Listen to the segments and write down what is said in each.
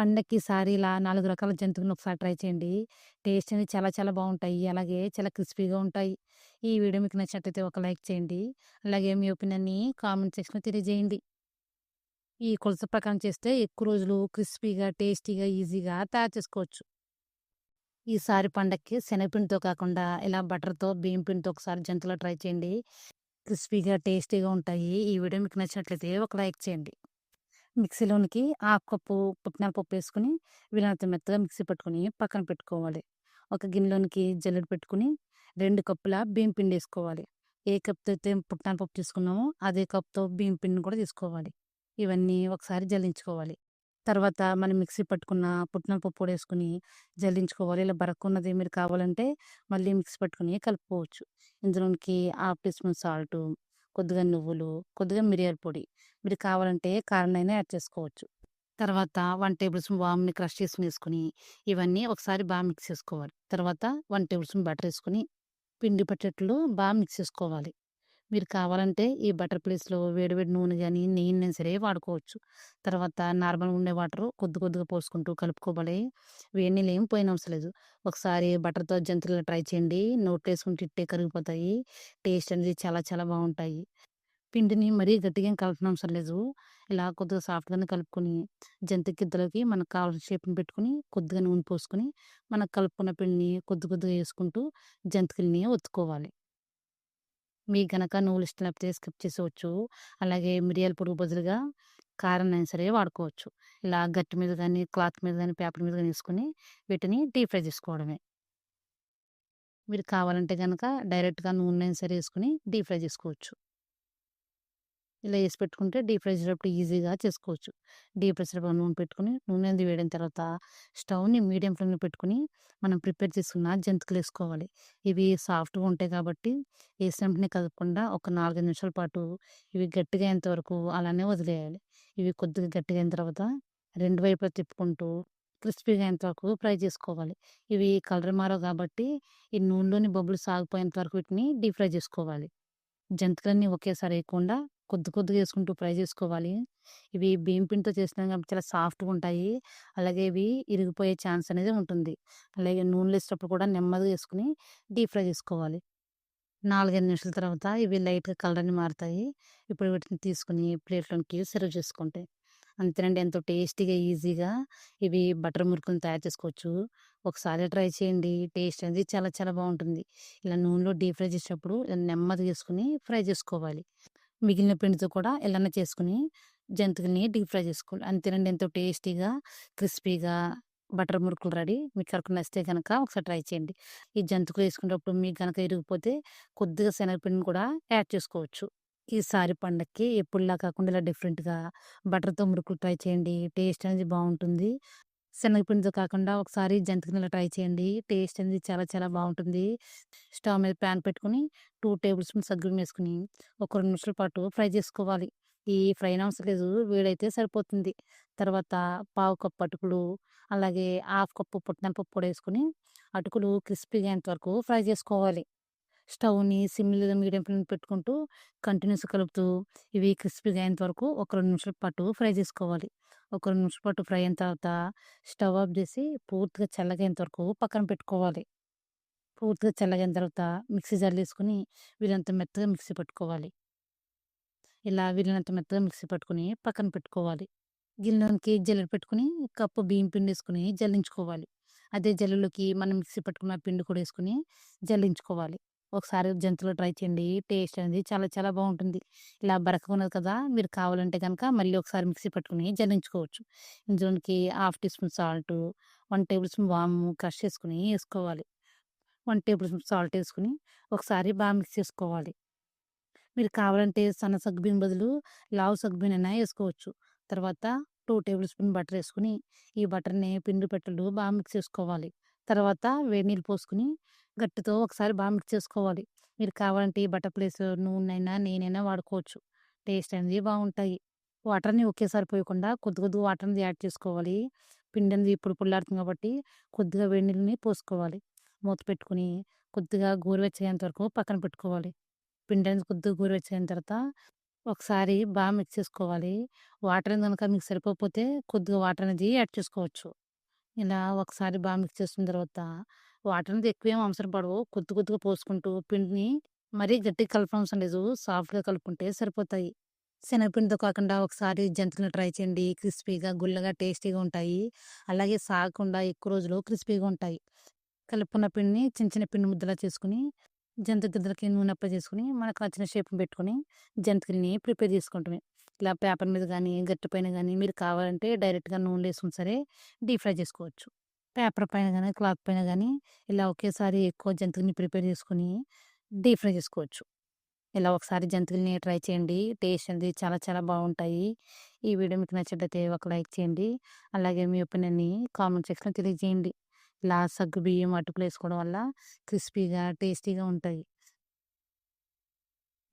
పండక్కి ఈసారి ఇలా నాలుగు రకాల జంతువులను ఒకసారి ట్రై చేయండి. టేస్ట్ అనేది చాలా చాలా బాగుంటాయి అలాగే చాలా క్రిస్పీగా ఉంటాయి. ఈ వీడియో మీకు నచ్చినట్టయితే ఒక లైక్ చేయండి. అలాగే మీ ఒపీనియన్‌ని కామెంట్ సెక్షన్‌లో తెలియజేయండి. ఈ కొలత ప్రకారం చేస్తే ఎక్కువ రోజులు క్రిస్పీగా, టేస్టీగా, ఈజీగా తయారు చేసుకోవచ్చు. ఈసారి పండక్కి శనగపిండితో కాకుండా ఇలా బటర్‌తో, బియ్యం పిండితో ఒకసారి జంతువులు ట్రై చేయండి. క్రిస్పీగా, టేస్టీగా ఉంటాయి. ఈ వీడియో మీకు నచ్చినట్లయితే ఒక లైక్ చేయండి. మిక్సీలోనికి ఆకుపప్పు కప్పు వేసుకుని పప్పు మెత్తగా మిక్సీ పట్టుకొని పక్కన పెట్టుకోవాలి. ఒక గిన్నెలోనికి జల్లెడ పెట్టుకొని 2 కప్పుల బియ్యం పిండి వేసుకోవాలి. ఏ కప్‌తో అయితే పుట్నాపప్పు తీసుకున్నామో అదే కప్‌తో బియ్యం పిండిని కూడా తీసుకోవాలి. ఇవన్నీ ఒకసారి జల్లించుకోవాలి. తర్వాత మనం మిక్సీ పట్టుకున్న పుట్నాల కూడా వేసుకుని జల్లించుకోవాలి. ఇలా బరక్కున్నది మీరు కావాలంటే మళ్ళీ మిక్సీ పట్టుకొని కలుపుకోవచ్చు. ఇందులోనికి హాఫ్ టీ స్పూన్ సాల్టు, కొద్దిగా నువ్వులు, కొద్దిగా మిరియాల పొడి. మీరు కావాలంటే కారణైనా యాడ్ చేసుకోవచ్చు. తర్వాత వన్ టేబుల్ స్పూన్ వామ్ని క్రష్ చేసుకొని వేసుకొని ఇవన్నీ ఒకసారి బాగా మిక్స్ చేసుకోవాలి. తర్వాత వన్ టేబుల్ స్పూన్ బటర్ వేసుకొని పిండి పట్టేట్లు బాగా మిక్స్ చేసుకోవాలి. మీరు కావాలంటే ఈ బటర్ ప్లేస్‌లో వేడివేడి నూనె కానీ నెయ్యిని సరే వాడుకోవచ్చు. తర్వాత నార్మల్‌గా ఉండే వాటర్ కొద్ది కొద్దిగా పోసుకుంటూ కలుపుకోవాలి. వేడి నీళ్ళు పోయిన అవసరం లేదు. ఒకసారి బటర్‌తో జంతువులు ట్రై చేయండి. నోట్లో వేసుకుంటే ఇట్టే కరిగిపోతాయి. టేస్ట్ అనేది చాలా చాలా బాగుంటాయి పిండిని మరీ గట్టిగా కలపడం కలపనవసరం లేదు. ఇలా కొద్దిగా సాఫ్ట్‌గానే కలుపుకొని జంతిక గిద్దలోకి మనకు కావాల్సిన షేప్‌ని పెట్టుకొని కొద్దిగా నూనె పోసుకొని మనం కలుపుకున్న పిండిని కొద్ది కొద్దిగా వేసుకుంటూ జంతికల్ని ఒత్తుకోవాలి. మీకు గనక నువ్వులు ఇష్టం లేకపోతే స్కిప్ చేసేయొచ్చు. అలాగే మిరియాల పొడికి బదులుగా కారంనైనా సరే వాడుకోవచ్చు. ఇలా గట్టి మీద కానీ క్లాత్ మీద కానీ పేపర్ మీద కానీ వేసుకొని వీటిని డీప్ ఫ్రై చేసుకోవడమే. మీరు కావాలంటే కనుక డైరెక్ట్‌గా నూనెనైనా సరే వేసుకొని డీప్ ఫ్రై చేసుకోవచ్చు. ఇలా వేసి పెట్టుకుంటే డీప్ ఫ్రై చేసేటప్పుడు ఈజీగా చేసుకోవచ్చు. డీప్ ఫ్రై చేసేటప్పుడు నూనె పెట్టుకొని నూనె అంది వేడైన తర్వాత స్టవ్‌ని మీడియం ఫ్లేమ్‌లో పెట్టుకొని మనం ప్రిపేర్ చేసుకున్న జంతికలు వేసుకోవాలి. ఇవి సాఫ్ట్‌గా ఉంటాయి కాబట్టి వేసిన వెంటనే కదపకుండా ఒక 4, 5 నిమిషాల పాటు ఇవి గట్టిగా అయ్యేంత వరకు అలానే వదిలేయాలి. ఇవి కొద్దిగా గట్టిగా అయిన తర్వాత రెండు వైపులా తిప్పుకుంటూ క్రిస్పీగా అయ్యేంత వరకు ఫ్రై చేసుకోవాలి. ఇవి కలర్ మారవు కాబట్టి ఈ నూనెలోని బబ్బులు సాగిపోయేంత వరకు వీటిని డీప్ ఫ్రై చేసుకోవాలి. జంతికలన్నీ ఒకేసారి వేయకుండా కొద్ది కొద్దిగా వేసుకుంటూ ఫ్రై చేసుకోవాలి. ఇవి బియ్యం పిండితో చేసినవి కాబట్టి చాలా సాఫ్ట్‌గా ఉంటాయి. అలాగే ఇవి ఇరిగిపోయే ఛాన్స్ అనేది ఉంటుంది. అలాగే నూనెలో వేసేటప్పుడు కూడా నెమ్మదిగా వేసుకుని డీప్ ఫ్రై చేసుకోవాలి. 4, 5 నిమిషాల తర్వాత ఇవి లైట్‌గా కలర్ని మారుతాయి. ఇప్పుడు వీటిని తీసుకొని ప్లేట్‌లోకి సర్వ్ చేసుకుంటే అంతేనండి. ఎంతో టేస్టీగా, ఈజీగా ఇవి బటర్ మురుకులను తయారు చేసుకోవచ్చు. ఒకసారి ట్రై చేయండి. టేస్ట్ అనేది చాలా చాలా బాగుంటుంది ఇలా నూనెలో డీప్ ఫ్రై చేసేటప్పుడు నెమ్మదిగా వేసుకుని ఫ్రై చేసుకోవాలి. మిగిలిన పిండితో కూడా ఇలానే చేసుకొని జంతికల్ని డీప్ ఫ్రై చేసుకోవాలి. అంతేనండి. ఎంతో టేస్టీగా, క్రిస్పీగా బటర్ మురుకులు రెడీ. మీకు కనుక నచ్చితే కనుక ఒకసారి ట్రై చేయండి. ఈ జంతికలు వేసుకునేటప్పుడు మీకు కనుక ఇరిగిపోతే కొద్దిగా శనగపిండిని కూడా యాడ్ చేసుకోవచ్చు. ఈసారి పండక్కి ఎప్పుడులా కాకుండా ఇలా డిఫరెంట్‌గా బటర్‌తో మురుకులు ట్రై చేయండి. టేస్ట్ అనేది బాగుంటుంది శనగపిండితో కాకుండా ఒకసారి జంతికలు ట్రై చేయండి. టేస్ట్ అనేది చాలా చాలా బాగుంటుంది స్టవ్ మీద ప్యాన్ పెట్టుకొని 2 టేబుల్ స్పూన్ సగ్గుబియ్యం వేసుకుని ఒక రెండు నిమిషాల పాటు ఫ్రై చేసుకోవాలి. ఈ ఫ్రై అవసరం లేదు. వేడైతే సరిపోతుంది. తర్వాత పావు కప్పు అటుకులు, అలాగే హాఫ్ కప్పు పుట్నాల పప్పు కూడా అటుకులు క్రిస్పీగా అయ్యేంత వరకు ఫ్రై చేసుకోవాలి. స్టవ్‌ని సిమ్ లేదా మీడియం ఫ్లేమ్ పెట్టుకుంటూ కంటిన్యూస్ కలుపుతూ ఇవి క్రిస్పీగా అయ్యేంత వరకు ఒక రెండు నిమిషాల పాటు ఫ్రై చేసుకోవాలి. ఒక 2 పాటు ఫ్రై అయిన తర్వాత స్టవ్ ఆఫ్ చేసి పూర్తిగా చల్లగైన వరకు పక్కన పెట్టుకోవాలి. పూర్తిగా చల్లగా అయిన తర్వాత మిక్సీ జార్‌లో వేసుకొని మెత్తగా మిక్సీ పట్టుకోవాలి. ఇలా వీలైనంత మెత్తగా మిక్సీ పట్టుకొని పక్కన పెట్టుకోవాలి. గిన్నెలోనికి జల్లెడ పెట్టుకొని కప్పు బియ్యం పిండి వేసుకొని జల్లించుకోవాలి. అదే జల్లులోకి మనం మిక్సీ పట్టుకున్న పిండి కూడా వేసుకుని జల్లించుకోవాలి. ఒకసారి జంతువులు ట్రై చేయండి. టేస్ట్ అనేది చాలా చాలా బాగుంటుంది ఇలా బరకగా ఉన్నది కదా! మీరు కావాలంటే కనుక మళ్ళీ ఒకసారి మిక్సీ పట్టుకుని జరించుకోవచ్చు ఇందులోనికి half tea spoon salt, 1 tablespoon వాము క్రష్ చేసుకుని వేసుకోవాలి. వన్ టేబుల్ స్పూన్ సాల్ట్ వేసుకొని ఒకసారి బాగా మిక్స్ చేసుకోవాలి. మీరు కావాలంటే సన్న సగ్బీన్ బదులు లావు సగ్బీన్ అయినా వేసుకోవచ్చు. తర్వాత టూ టేబుల్ స్పూన్ బటర్ వేసుకొని ఈ బటర్‌ని పిండి పెట్టలు బాగా మిక్స్ చేసుకోవాలి. తర్వాత వేడి నీళ్ళు పోసుకొని గట్టితో ఒకసారి బాగా మిక్స్ చేసుకోవాలి. మీరు కావాలంటే ఈ బటర్ ప్లేస్‌లో నూనెనైనా, నేనైనా వాడుకోవచ్చు. టేస్ట్ అనేది బాగుంటాయి వాటర్‌ని ఒకేసారి పోయకుండా కొద్ది కొద్దిగా వాటర్ అనేది యాడ్ చేసుకోవాలి. పిండి అనేది ఇప్పుడు పుల్లాడుతుంది కాబట్టి కొద్దిగా వేడి నీళ్ళని పోసుకోవాలి. మూత పెట్టుకొని కొద్దిగా గోరువెచ్చగా వరకు పక్కన పెట్టుకోవాలి. పిండి అనేది కొద్దిగా గోరువెచ్చగా తర్వాత ఒకసారి బాగా మిక్స్ చేసుకోవాలి. వాటర్ కనుక మీకు సరిపోకపోతే కొద్దిగా వాటర్ అనేది యాడ్ చేసుకోవచ్చు. ఇలా ఒకసారి బాగా మిక్స్ చేసుకున్న తర్వాత వాటర్ అనేది ఎక్కువేం అవసరం పడవు. కొద్ది కొద్దిగా పోసుకుంటూ పిండిని మరీ గట్టిగా కలపడం లేదు. సాఫ్ట్‌గా కలుపుకుంటే సరిపోతాయి. శనగపిండితో కాకుండా ఒకసారి జంతికలు ట్రై చేయండి. క్రిస్పీగా, గుల్లగా, టేస్టీగా ఉంటాయి. అలాగే సాగకుండా ఎక్కువ రోజులు క్రిస్పీగా ఉంటాయి. కలుపుకున్న పిండిని చిన్న చిన్న పిండి ముద్దలా చేసుకొని జంతు గిద్దలకి నూనె అప్లై చేసుకొని మనకు నచ్చిన షేప్‌ని పెట్టుకొని జంతికల్ని ప్రిపేర్ చేసుకుంటాం ఇలా పేపర్ మీద కానీ గట్టి పైన కానీ మీరు కావాలంటే డైరెక్ట్‌గా నూనెలో వేసుకుని సరే డీప్ ఫ్రై చేసుకోవచ్చు. పేపర్ పైన కానీ క్లాత్ పైన కానీ ఇలా ఒకేసారి ఎక్కువ జంతువుని ప్రిపేర్ చేసుకొని డీప్ ఫ్రై చేసుకోవచ్చు. ఇలా ఒకసారి జంతువుల్ని ట్రై చేయండి. టేస్ట్ అనేది చాలా చాలా బాగుంటాయి ఈ వీడియో మీకు నచ్చినట్లయితే ఒక లైక్ చేయండి. అలాగే మీ ఒపీనియన్‌ని కామెంట్ సెక్షన్‌లో తెలియజేయండి. ఇలా సగ్గు బియ్యం అటుకులు వేసుకోవడం వల్ల క్రిస్పీగా, టేస్టీగా ఉంటాయి.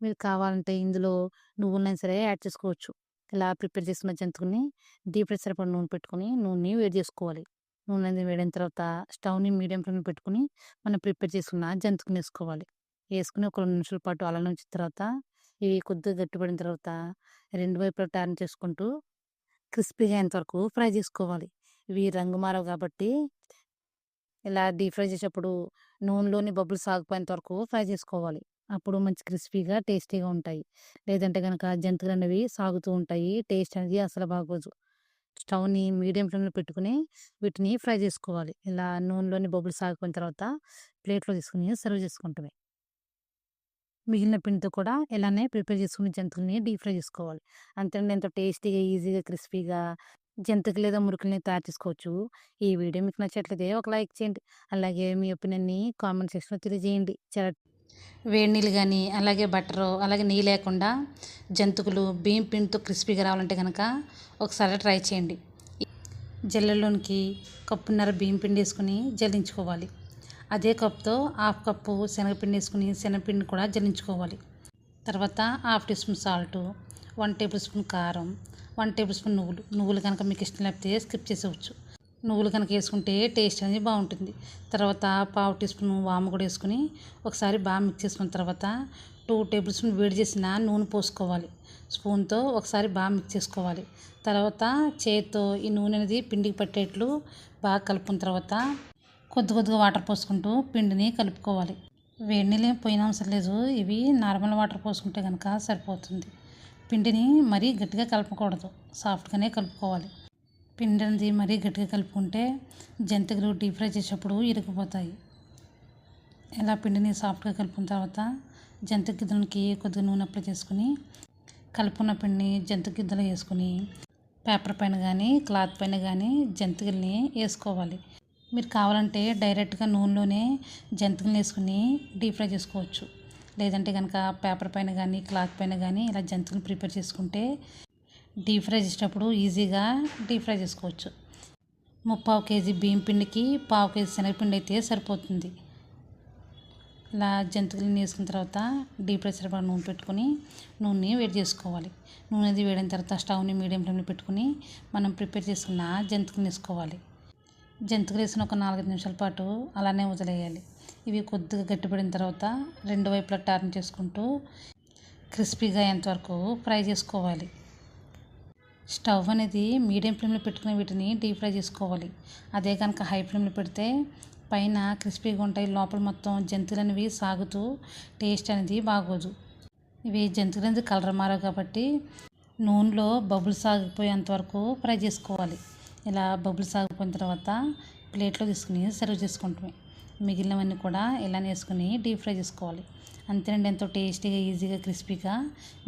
మీరు కావాలంటే ఇందులో నువ్వులైనా సరే యాడ్ చేసుకోవచ్చు. ఇలా ప్రిపేర్ చేసుకున్న జంతువుని డీప్ ఫ్రై సరిపడా నూనె పెట్టుకొని నూనె వేడి చేసుకోవాలి. నూనె వేడిన తర్వాత స్టవ్‌ని మీడియం ఫ్లేమ్‌లో పెట్టుకొని మనం ప్రిపేర్ చేసుకున్న జంతుకుని వేసుకోవాలి వేసుకుని ఒక రెండు నిమిషాల పాటు అలా ఉంచిన తర్వాత ఇవి కొద్దిగా గట్టిపడిన తర్వాత రెండు వైపులా టర్న్ చేసుకుంటూ క్రిస్పీగా అయ్యేంత వరకు ఫ్రై చేసుకోవాలి. ఇవి రంగు మారవు కాబట్టి ఇలా డీప్ ఫ్రై చేసేటప్పుడు నూనెలోని బబుల్స్ సాగిపోయేంత వరకు ఫ్రై చేసుకోవాలి. అప్పుడు మంచి క్రిస్పీగా, టేస్టీగా ఉంటాయి. లేదంటే కనుక జంతువులు అనేవి సాగుతూ ఉంటాయి. టేస్ట్ అనేది అసలు బాగోదు. స్టవ్‌ని మీడియం ఫ్లేమ్‌లో పెట్టుకుని వీటిని ఫ్రై చేసుకోవాలి. ఇలా నూనెలోని బబుల్స్ ఆగిపోయిన తర్వాత ప్లేట్‌లో తీసుకొని సర్వ్ చేసుకుంటామే మిగిలిన పిండితో కూడా ఇలానే ప్రిపేర్ చేసుకుని జంతువుల్ని డీప్ ఫ్రై చేసుకోవాలి. అంతేనండి ఎంతో టేస్టీగా, ఈజీగా, క్రిస్పీగా జంతికలు లేదా మురుకుల్ని తయారు చేసుకోవచ్చు. ఈ వీడియో మీకు నచ్చట్లయితే ఒక లైక్ చేయండి. అలాగే మీ ఒపీనియన్‌ని కామెంట్ సెక్షన్‌లో తెలియజేయండి. చాలా వేడి నీళ్ళు కానీ అలాగే బటరు, అలాగే నెయ్యి లేకుండా జంతికలు బియ్యం పిండితో క్రిస్పీగా రావాలంటే కనుక ఒకసారి ట్రై చేయండి. జల్లెడలోనికి కప్పున్నర బియ్యం పిండి వేసుకుని జల్లించుకోవాలి. అదే కప్‌తో హాఫ్ కప్పు శనగపిండి వేసుకుని శనగపిండిని కూడా జల్లించుకోవాలి. తర్వాత half teaspoon salt, one tablespoon కారం, వన్ టేబుల్ స్పూన్ నువ్వులు. నువ్వులు కనుక మీకు ఇష్టం లేకపోతే స్కిప్ చేసేవచ్చు నువ్వులు కనుక వేసుకుంటే టేస్ట్ అనేది బాగుంటుంది తర్వాత పావు టీ స్పూన్ వాము కూడా వేసుకుని ఒకసారి బాగా మిక్స్ చేసుకున్న తర్వాత టూ టేబుల్ స్పూన్ వేడి చేసిన నూనె పోసుకోవాలి. స్పూన్‌తో ఒకసారి బాగా మిక్స్ చేసుకోవాలి. తర్వాత చేత్తో ఈ నూనె అనేది పిండికి పట్టేట్లు బాగా కలుపుకున్న తర్వాత కొద్ది కొద్దిగా వాటర్ పోసుకుంటూ పిండిని కలుపుకోవాలి. వేడి నీళ్ళు పోయిన అవసరం లేదు. ఇవి నార్మల్ వాటర్ పోసుకుంటే కనుక సరిపోతుంది. పిండిని మరీ గట్టిగా కలపకూడదు. సాఫ్ట్‌గానే కలుపుకోవాలి. పిండి అనేది మరీ గట్టిగా కలుపుకుంటే జంతికలు డీప్ ఫ్రై చేసేటప్పుడు ఇరిగిపోతాయి ఇలా పిండిని సాఫ్ట్‌గా కలుపుకున్న తర్వాత జంతిక గిద్దలకి కొద్దిగా నూనె అప్లై చేసుకొని కలుపుకున్న పిండిని జంతిక గిద్దలు వేసుకొని పేపర్ పైన కానీ క్లాత్ పైన కానీ జంతికల్ని వేసుకోవాలి మీరు కావాలంటే డైరెక్ట్‌గా నూనెలోనే జంతికల్ని వేసుకుని డీప్ ఫ్రై చేసుకోవచ్చు. లేదంటే కనుక పేపర్ పైన కానీ క్లాత్ పైన కానీ ఇలా జంతికలు ప్రిపేర్ చేసుకుంటే డీప్ ఫ్రై చేసేటప్పుడు ఈజీగా డీప్ ఫ్రై చేసుకోవచ్చు. ముప్పావు కేజీ బియ్యం పిండికి పావు కేజీ శనగపిండి అయితే సరిపోతుంది. ఇలా జంతికలని వేసుకున్న తర్వాత డీప్ ఫ్రై సరిపడా నూనె పెట్టుకొని నూనె వేడి చేసుకోవాలి. నూనె అది వేడైన తర్వాత స్టవ్‌ని మీడియం ఫ్లేమ్‌లో పెట్టుకొని మనం ప్రిపేర్ చేసుకున్న జంతికల్ని వేసుకోవాలి జంతికలు వేసిన ఒక 4, 5 నిమిషాల పాటు అలానే వదిలేయాలి. ఇవి కొద్దిగా గట్టిపడిన తర్వాత రెండు వైపులా టర్న్ చేసుకుంటూ క్రిస్పీగా అయ్యేంతవరకు ఫ్రై చేసుకోవాలి. స్టవ్ అనేది మీడియం ఫ్లేమ్‌లో పెట్టుకుని వీటిని డీప్ ఫ్రై చేసుకోవాలి. అదే కనుక హై ఫ్లేమ్‌లో పెడితే పైన క్రిస్పీగా ఉంటాయి. లోపల మొత్తం జంతికలనేవి సాగుతూ టేస్ట్ అనేది బాగోదు. ఇవి జంతువులనేది అనేది కలర్ మారవు కాబట్టి నూనెలో బబుల్స్ సాగిపోయేంతవరకు ఫ్రై చేసుకోవాలి. ఇలా బబుల్స్ సాగిపోయిన తర్వాత ప్లేట్‌లో తీసుకొని సర్వ్ చేసుకుంటాం మిగిలినవన్నీ కూడా ఇలానే వేసుకుని డీప్ ఫ్రై చేసుకోవాలి. అంతేనండి ఎంతో టేస్టీగా, ఈజీగా, క్రిస్పీగా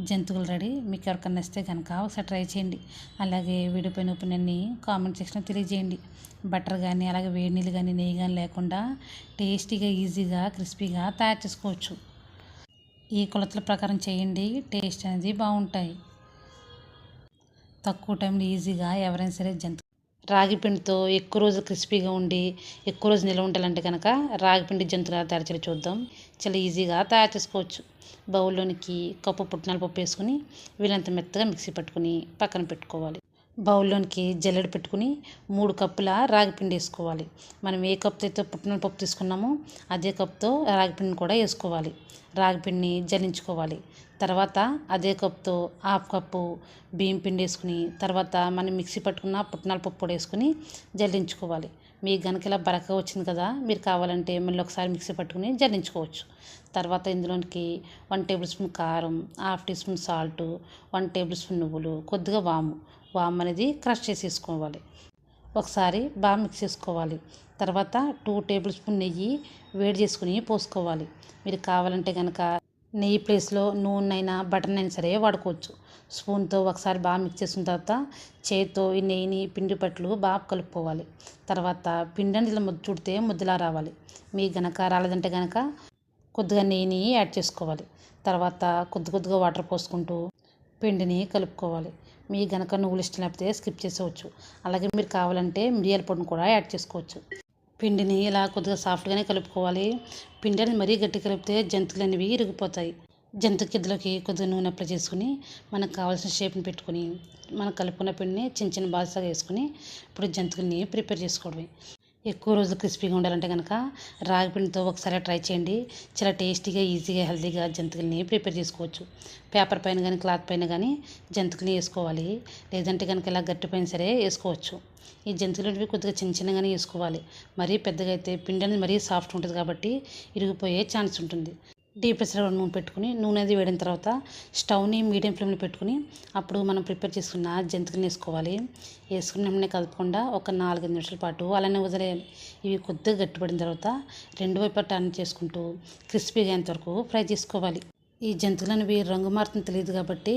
జంతువులు రెడీ. మీకు ఎవరికన్నా నచ్చితే కనుక ఒకసారి ట్రై చేయండి. అలాగే వీడియో పైన ఒపీనియన్‌ని కామెంట్ సెక్షన్‌లో తెలియజేయండి. బటర్ కానీ అలాగే వేడి నీళ్ళు కానీ నెయ్యి కానీ లేకుండా టేస్టీగా, ఈజీగా, క్రిస్పీగా తయారు చేసుకోవచ్చు. ఈ కొలతల ప్రకారం చేయండి. టేస్ట్ అనేది బాగుంటాయి తక్కువ టైంలో ఈజీగా ఎవరైనా సరే జంతువు రాగి పిండితో ఎక్కువ రోజులు క్రిస్పీగా ఉండి ఎక్కువ రోజులు నిల్వ ఉండాలంటే కనుక రాగి పిండి జంతికలు తయారు చేయాలో చూద్దాం. చాలా ఈజీగా తయారు చేసుకోవచ్చు. బౌల్‌లోనికి కప్పు పుట్నాల పప్పు వేసుకుని వీలంత మెత్తగా మిక్సీ పట్టుకొని పక్కన పెట్టుకోవాలి. బౌల్‌లోనికి జల్లెడ పెట్టుకొని 3 కప్పుల రాగి పిండి వేసుకోవాలి మనం ఏ కప్‌తో అయితే పుట్నాల పప్పు తీసుకున్నామో అదే కప్‌తో రాగి పిండిని కూడా వేసుకోవాలి రాగి పిండిని జల్లించుకోవాలి. తర్వాత అదే కప్తో హాఫ్ కప్పు బియ్యం పిండి వేసుకుని తర్వాత మనం మిక్సీ పట్టుకున్న పుట్నాల పప్పు పొడి వేసుకుని జల్లించుకోవాలి. మీకు గనుక ఇలా బరకగా వచ్చింది కదా మీరు కావాలంటే మళ్ళీ ఒకసారి మిక్సీ పట్టుకుని జల్లించుకోవచ్చు. తర్వాత ఇందులోనికి వన్ టేబుల్ స్పూన్ కారం half teaspoon salt one tablespoon నువ్వులు కొద్దిగా వాము. వాము అనేది క్రష్ చేసి వేసుకోవాలి. ఒకసారి బాగా మిక్స్ చేసుకోవాలి. తర్వాత టూ టేబుల్ స్పూన్ నెయ్యి వేడి చేసుకుని పోసుకోవాలి. మీరు కావాలంటే కనుక నెయ్యి ప్లేస్లో నూనె అయినా బటర్ అయినా సరే వాడుకోవచ్చు. స్పూన్తో ఒకసారి బాగా మిక్స్ చేసిన తర్వాత చేతితో ఈ నెయ్యిని పిండి పట్లు బాగా కలుపుకోవాలి. తర్వాత పిండి ఇలా ముద్దు చుడితే ముద్దలా రావాలి. మీకు గనక రాలేదంటే గనక కొద్దిగా నెయ్యిని యాడ్ చేసుకోవాలి. తర్వాత కొద్ది కొద్దిగా వాటర్ పోసుకుంటూ పిండిని కలుపుకోవాలి. మీ గనక నువ్వులు ఇష్టం లేకపోతే స్కిప్ చేసేవచ్చు. అలాగే మీరు కావాలంటే మిరియాల పొడిని కూడా యాడ్ చేసుకోవచ్చు. పిండిని ఇలా కొద్దిగా సాఫ్ట్గానే కలుపుకోవాలి. పిండిని మరీ గట్టి కలిపితే జంతువులు అనేవి ఇరిగిపోతాయి. జంతు కిద్దలకి కొద్దిగా నూనె అప్లై చేసుకుని మనకు కావాల్సిన షేప్ని పెట్టుకుని మనం కలుపుకున్న పిండిని చిన్న చిన్న బాల్సాగా వేసుకుని ఇప్పుడు జంతువుల్ని ప్రిపేర్ చేసుకోవడమే. ఎక్కువ రోజులు క్రిస్పీగా ఉండాలంటే కనుక రాగి పిండితో ఒకసారి ట్రై చేయండి. చాలా టేస్టీగా ఈజీగా హెల్తీగా జంతికల్ని ప్రిపేర్ చేసుకోవచ్చు. పేపర్ పైన కానీ క్లాత్ పైన కానీ జంతికల్ని వేసుకోవాలి. లేదంటే కనుక ఇలా గట్టి పైన సరే వేసుకోవచ్చు. ఈ జంతికలు కొద్దిగా చిన్న చిన్నగానే వేసుకోవాలి. మరీ పెద్దగా అయితే పిండి అనేది మరీ సాఫ్ట్ ఉంటుంది కాబట్టి ఇరిగిపోయే ఛాన్స్ ఉంటుంది. డీప్ ప్రెషర్ నూనె పెట్టుకుని నూనె అది వేడిన తర్వాత స్టవ్ని మీడియం ఫ్లేమ్లో పెట్టుకుని అప్పుడు మనం ప్రిపేర్ చేసుకున్న జంతికలు వేసుకోవాలి. వేసుకుని వెంటనే కలపకుండా ఒక నాలుగైదు నిమిషాల పాటు అలానే వదిలేయాలి ఇవి కొద్దిగా గట్టిపడిన తర్వాత రెండు వైపు టర్న్ చేసుకుంటూ క్రిస్పీగా అయ్యేంతవరకు ఫ్రై చేసుకోవాలి. ఈ జంతువులను రంగు మారుతుంది తెలియదు కాబట్టి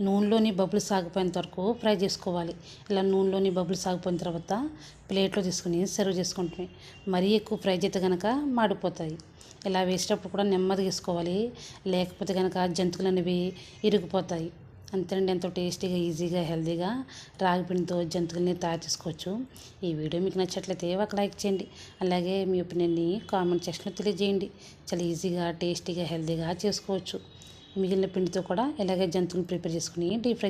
నూనెలోని బబ్బులు సాగిపోయేంత వరకు ఫ్రై చేసుకోవాలి. ఇలా నూనెలోని బబ్బులు సాగిపోయిన తర్వాత ప్లేట్లో తీసుకుని సర్వ్ చేసుకుంటున్నాయి మరీ ఎక్కువ ఫ్రై చేస్తే కనుక మాడిపోతాయి. ఇలా వేసేటప్పుడు కూడా నెమ్మదిగా వేసుకోవాలి. లేకపోతే కనుక జంతువులు అనేవి ఇరిగిపోతాయి. అంతేనండి. ఎంతో టేస్టీగా ఈజీగా హెల్తీగా రాగిపిండితో జంతువుల్ని తయారు చేసుకోవచ్చు. ఈ వీడియో మీకు నచ్చట్లయితే ఒక లైక్ చేయండి. అలాగే మీ ఒపీనియన్ని కామెంట్ సెక్షన్లో తెలియజేయండి. చాలా ఈజీగా టేస్టీగా హెల్తీగా చేసుకోవచ్చు. మిగిలిన పిండితో కూడా ఇలాగే జంతువులు ప్రిపేర్ చేసుకుని డీప్ ఫ్రై